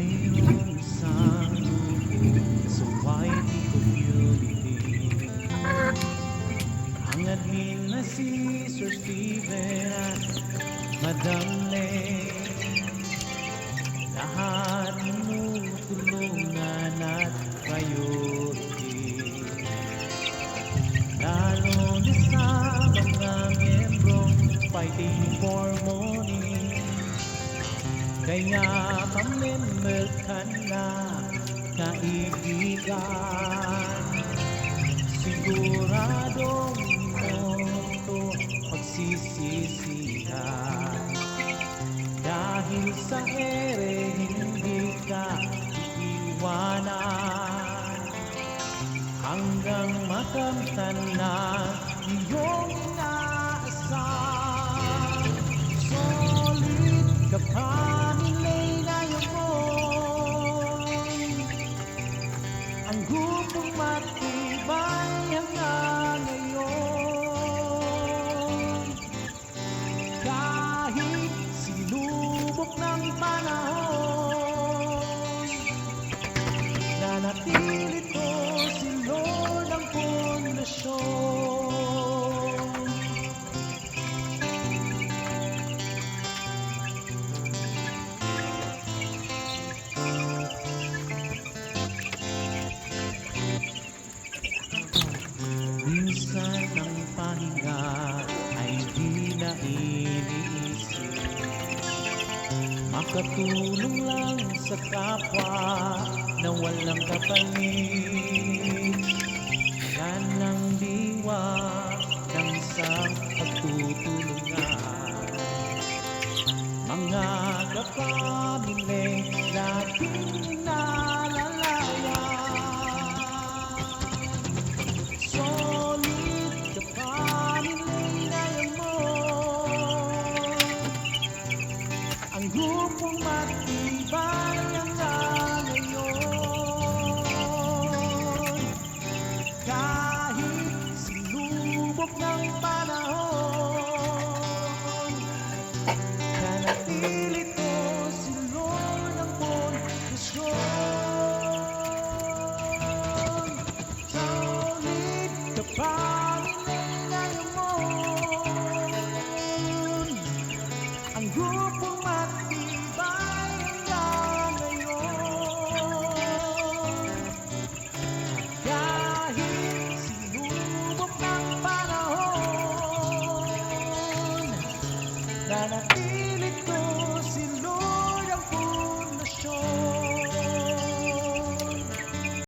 mayroong isang society community. Ang admin na si Sir Steven at Madam Len Kaya mamember ka na kaibigan. Siguradong ito pagsisisihan. Dahil sa ere hindi ka iiwanan. Hanggang makamtan na iyong inaasam Ang grupong matibay hanggang ngayon Kahit sinubok ng panahon Nanatili iniisip Makatulong lang sa kapwa na walang kapalit Yan ang diwa grupong matibay hanggang ngayon Kahit sinubok ng panahon Nanatili ko si Lord ang pundasyon. Kaunit ka pa Ang grupong matibay none of these.